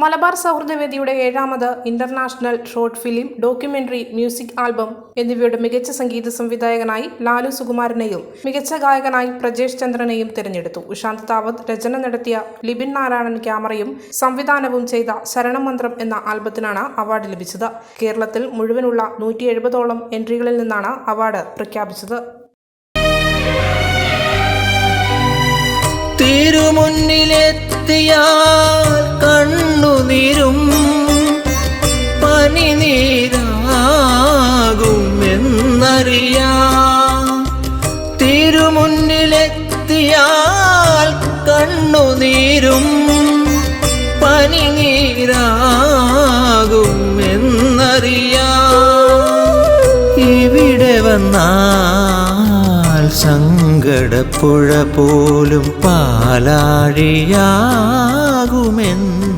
മലബാർ സൗഹൃദവേദിയുടെ ഏഴാമത് international short film documentary music album എന്നിവയുടെ മികച്ച സംഗീത സംവിധായകനായി ലാലു സുകുമാരനെയും മികച്ച ഗായകനായി പ്രജേഷ് ചന്ദ്രനെയും തിരഞ്ഞെടുത്തു. ഉഷാന്ത് താവത് രചന നടത്തിയ ലിബിൻ നാരായണൻ ക്യാമറയും സംവിധാനവും ചെയ്ത ശരണമന്ത്രം എന്ന ആൽബത്തിനാണ് അവാർഡ് ലഭിച്ചത്. കേരളത്തിൽ മുഴുവനുള്ള നൂറ്റി എഴുപതോളം എൻട്രികളിൽ നിന്നാണ് അവാർഡ് പ്രഖ്യാപിച്ചത്. തിരുമുന്നിലെത്തിയാൽ പനിനീരാകുമെന്നറിയാം തിരുമുന്നിലെത്തിയാൽ കണ്ണുനീരും പനി പനിനീരാകുമെന്നറിയാം ഇവിടെ വന്നാൽ സങ്കടപ്പുഴ പോലും പാലാഴിയാകുമെന്നറിയാം